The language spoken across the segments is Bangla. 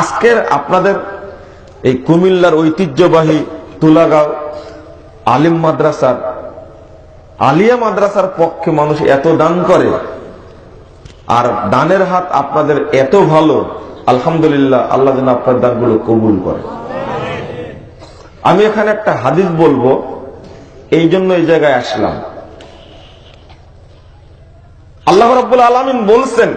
আজকের আপনাদের এই কুমিল্লার ঐতিহ্যবাহী তুলাগাঁও আলিম মাদ্রাসার, আলিয়া মাদ্রাসার পক্ষে মানুষ এত দান করে আর দানের হাত আপনাদের এত ভালো, আলহামদুলিল্লাহ আল্লাহ যেন আপনার দানগুলো কবুল করে। আমি এখানে একটা হাদিস বলব, এই জন্য এই জায়গায় আসলাম। আল্লাহ রাব্বুল আলামিন বলছেন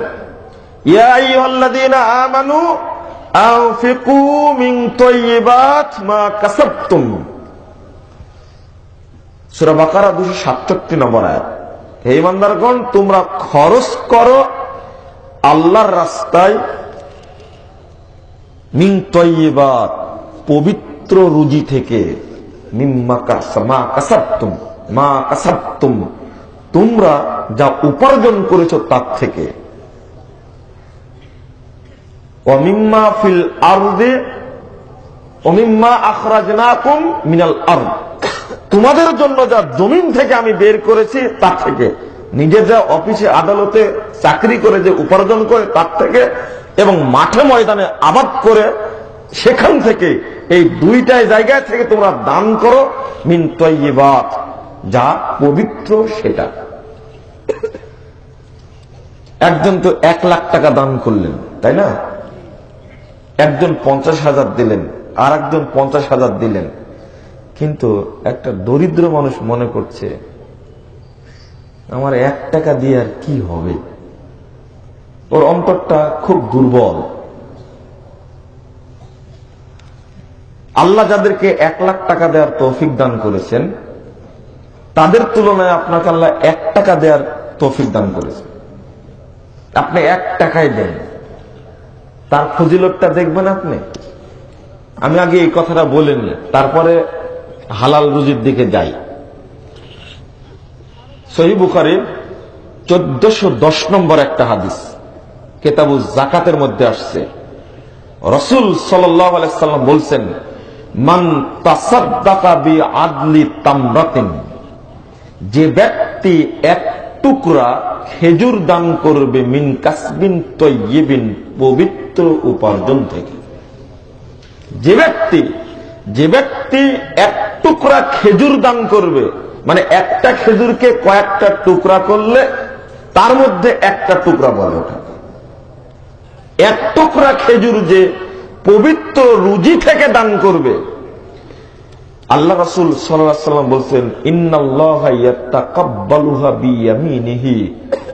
আনফিকু তাইয়্যিবাত মা কাসাবতুম। সূরা বাকারা 267 নম্বর আয়াত। হে ইমানদারগণ, তোমরা খরচ করো আল্লাহর রাস্তায় মিন তাইয়্যিবাত পবিত্র রুজি থেকে। মা তোমরা যা উপার্জন করেছ তার থেকে। অমিম্মা ফিল আরদে অমিম্মা মিনাল তোমাদের জন্য যা জমিন থেকে আমি বের করেছি, তার থেকে। নিজে যা অফিসে আদালতে চাকরি করে যে উপার্জন করে, তার থেকে। এবং মাঠে ময়দানে আবাদ করে, সেখান থেকে এই দুইটাই জায়গায় থেকে তোমরা দান করো, মিন তৈবাত যা পবিত্র সেটা। একজন তো এক লাখ টাকা দান করলেন, তাই না? একজন পঞ্চাশ হাজার দিলেন আর একজন পঞ্চাশ হাজার দিলেন। কিন্তু একটা দরিদ্র মানুষ মনে করছে, আমার এক টাকা দিয়ে আর কি হবে? ওর অন্তরটা খুব দুর্বল। আল্লাহ যাদেরকে এক লাখ টাকা দেওয়ার তৌফিক দান করেছেন, তাদের তুলনায় আপনাকে আল্লাহ এক টাকা দেওয়ার তৌফিক দান করেছেন। আপনি এক টাকায় দেন। তার ফজিলতটা দেখবেন আপনি? আমি আগে এই কথাটা বলিনি, তারপরে হালাল রুজির দিকে যাই। সহিবুখারি চোদ্দশো দশ নম্বর একটা হাদিস কেতাবু জাকাতের মধ্যে আসছে। রসুল সাল্লাম বলছেন, মান আদলি তামরাতিন যে ব্যক্তি এক টুকরা খেজুর দান করবে, মিন কাসবিন তৈবিন পবিত্র উপার্জন থেকে। যে ব্যক্তি যে ব্যক্তি এক টুকরা খেজুর দান করবে মানে একটা খেজুরকে কয়েকটা টুকরা করলে তার মধ্যে একটা টুকরা বলে ওঠা এক টুকরা খেজুর যে পবিত্র রুজি থেকে দান করবে, আল্লাহ রাসুল সাল্লাম বলছেন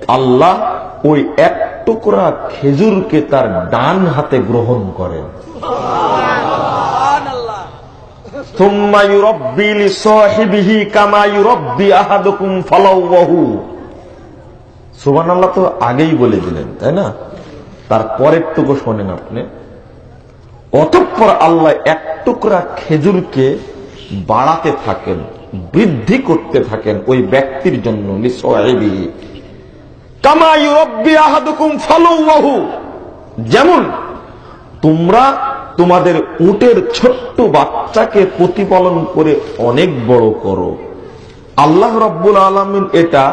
আল্লাহ ওই এক টুকরা খেজুরকে তার ডান হাতে গ্রহণ করেন। সুবান আল্লাহ তো আগেই বলে দিলেন তাই না? তার পরের টুকু শোনেন আপনি। অতঃপর আল্লাহ এক টুকরা খেজুরকে বাড়াতে থাকেন বৃদ্ধি করতে থাকেন ওই ব্যক্তির জন্য যেমন তোমরা তোমাদের উটের ছোট্ট বাচ্চাকে প্রতিপালন করে অনেক বড় করো। আল্লাহ রব্বুল আলমিন এটা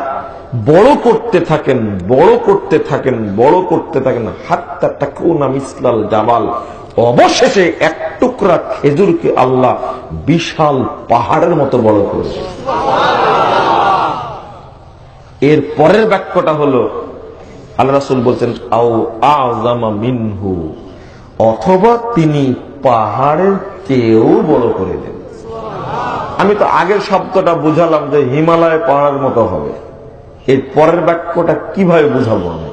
বড় করতে থাকেন, বড় করতে থাকেন, বড় করতে থাকেন। হাত্তা তাকুনাম ইসলাল জাবাল। অবশেষে এক টুকরা খেজুরকে আল্লাহ বিশাল পাহাড়ের মতো বড় করেছে এর পরের বাক্যটা হলো, আল্লাহ রাসুল বলছেন, আও আজামা মিনহু অথবা তিনি পাহাড়ের চেয়েও বড় করে দেন। আমি তো আগের শব্দটা বুঝালাম যে হিমালয় পাহাড়ের মতো হবে। এর পরের বাক্যটা কীভাবে বুঝাবো আমি?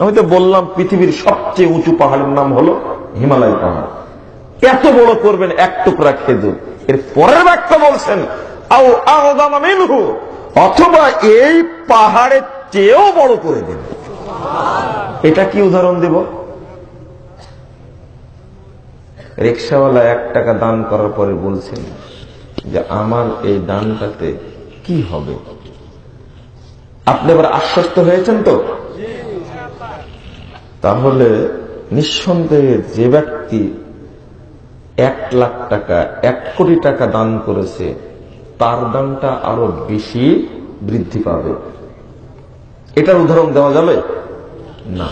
আমি তো বললাম, পৃথিবীর সবচেয়ে উঁচু পাহাড়ের নাম হলো হিমালয় পাহাড়। এত বড় করবেন এক টুকরা খেজুর। এর পরের বাক্য বলছেন, আও মিনহু অথবা এই পাহাড়ের চেয়েও বড় করে দেন এটা কি উদাহরণ দেব? রিক্সাওয়ালা এক টাকা দান করার পরে বলছেন যে, আমার এই দানটাতে কি হবে? আপনি এবার আশ্বস্ত হয়েছেন তো? তাহলে নিঃসন্দেহে যে ব্যক্তি এক লাখ টাকা, এক কোটি টাকা দান করেছে তার দামটা আরও বেশি বৃদ্ধি পাবে। এটার উদাহরণ দেওয়া যাবে? না।